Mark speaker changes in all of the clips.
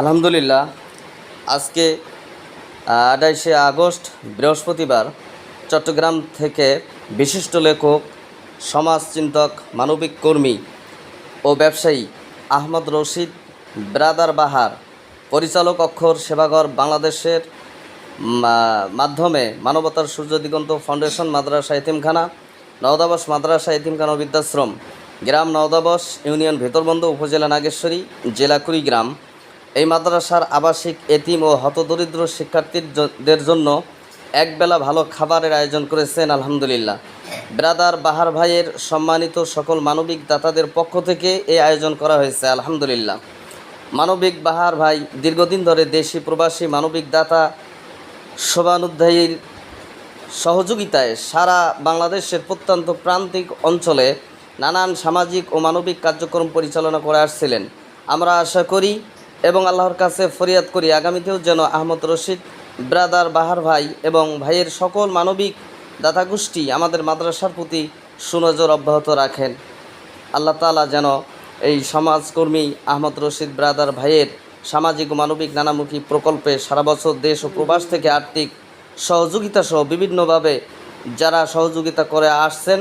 Speaker 1: আলহামদুলিল্লাহ। আজকে আঠাইশে আগস্ট, বৃহস্পতিবার চট্টগ্রাম থেকে বিশিষ্ট লেখক সমাজচিন্তক মানবিক কর্মী ও ব্যবসায়ী আহমদ রশিদ, ব্রাদার বাহার, পরিচালক অক্ষর সেবাগর বাংলাদেশের মাধ্যমে মানবতার সূর্য দিগন্ত ফাউন্ডেশন মাদ্রাসা এতিমখানা নওদাবস মাদ্রাসা এতিমখানা বৃদ্ধাশ্রম, গ্রাম নওদাবস ইউনিয়ন ভেতরবন্দ উপজেলা নাগেশ্বরী জেলা কুড়িগ্রাম এই মাদ্রাসার আবাসিক, এতিম ও হতদরিদ্র শিক্ষার্থীদের জন্য একবেলা ভালো খাবারের আয়োজন করেছেন আলহামদুলিল্লাহ। ব্রাদার বাহার ভাইয়ের সম্মানিত সকল মানবিক দাতাদের পক্ষ থেকে এই আয়োজন করা হয়েছে, আলহামদুলিল্লাহ। মানবিক বাহার ভাই, দীর্ঘদিন ধরে দেশি প্রবাসী মানবিক দাতা শোভানুধ্যায়ীর সহযোগিতায় সারা বাংলাদেশের প্রত্যন্ত প্রান্তিক অঞ্চলে নানান সামাজিক ও মানবিক কার্যক্রম পরিচালনা করে আসছিলেন। আমরা আশা করি এবং আল্লাহর কাছে ফরিয়াদ করি, আগামীতেও যেন আহমদ রশিদ, ব্রাদার বাহার ভাই এবং ভাইয়ের সকল মানবিক দাতা গোষ্ঠী আমাদের মাদ্রাসার প্রতি সুনজর অব্যাহত রাখেন। আল্লাহ তাআলা যেন এই সমাজকর্মী আহমদ রশিদ, ব্রাদার ভাইয়ের সামাজিক ও মানবিক নানামুখী প্রকল্পে সারা বছর দেশ ও প্রবাস থেকে আর্থিক সহযোগিতা সহ বিভিন্নভাবে যারা সহযোগিতা করে আসছেন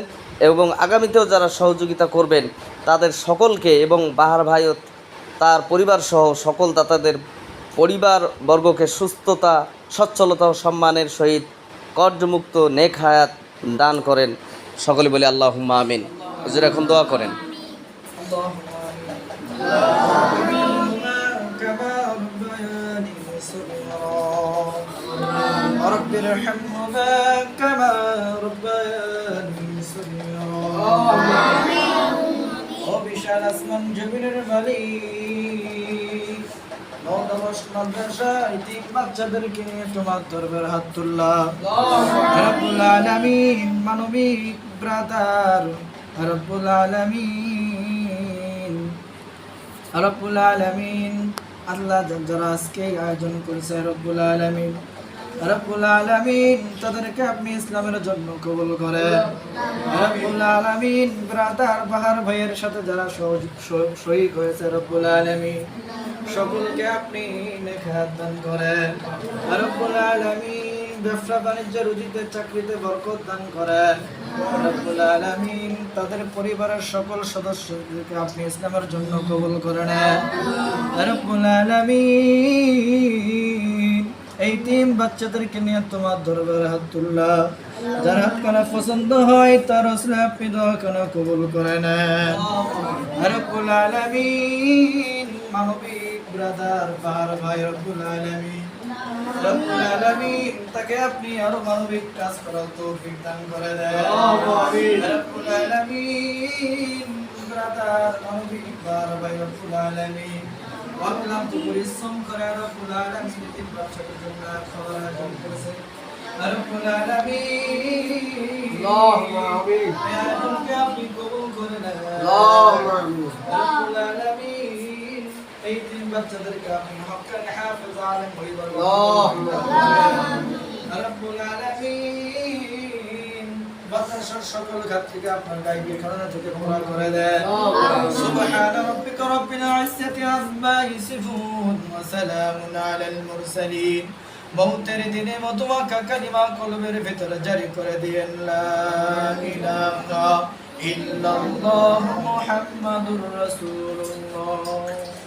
Speaker 1: এবং আগামীতেও যারা সহযোগিতা করবেন, তাদের সকলকে এবং বাহার ভাই ও তার পরিবার সহ সকল দাতাদের পরিবার বর্গকে সুস্থতা সচ্ছলতা ও সম্মানের সহিত কর্জমুক্ত নেক হায়াত দান করেন সকলে বলে আল্লাহ আমিন হুজুর এখন দোয়া করেন
Speaker 2: كما ربياني صغيرا رب ارحمهما كما ربياني صغيرا সার আসমান জমিনের মানবিক ব্রাদার। আল্লাহ যারা আজকে আয়োজন করেছে রব্বুল আলমিন। রব্বুল আলামিন তাদেরকে আপনি ইসলামের জন্য কবুল করেন। রব্বুল আলামিন ব্রাদার বাহার ভাইয়ের সাথে যারা শহীদ হয়েছে, রব্বুল আলামিন, সকলকে আপনি নেখাত দান করেন। রব্বুল আলামিন ব্যবসা বাণিজ্য, রুজিতে, চাকরিতে বরকত দান করেন। রব্বুল আলামিন তাদের পরিবারের সকল সদস্যদেরকে আপনি ইসলামের জন্য কবুল করে নেন। রব্বুল আলামিন এই তিন বাচ্চাদেরকে নিয়ে তোমার দরবারে হাত তুললা যার হাত কানা পছন্দ হয় তার আসলে আপনি দোয়া কানা কবুল করে নেন। রব্বুল আলামিন মানবিক ব্রাদার পাহাড় ভাই রব্বুল আলামিন। রব্বুল আলামিন তাকে আপনি আরও মানবিক কাজ করার তৌফিক দান করে দেন। রব্বুল আলামিন ব্রাদার মানবিক পাহাড় ভাই রব্বুল আলামিন। ভাবলাম তো পরিশ্রম করার পুলালাম স্মৃতির ব্যবসাটা জন্য খবর আয়োজন করেছে। আর পুলালামি আপনি কবুল করে না পুলালামি এই তিন বাচ্চাদেরকে আপনি হকার হাফেজ আলম মাদ্রাসার সকল থেকে আপনার থেকে করে দেন সুবহান রাব্বিকা রাব্বিল ইজ্জাতি আম্মা ওয়া সালামুন আলাল মুরসালিন। দিনে মতোয়াকা কালিমা কলবের ভেতরে জারি করে দিয়েন লা ইলাহা মুহাম্মাদুর রাসূলুল্লাহ।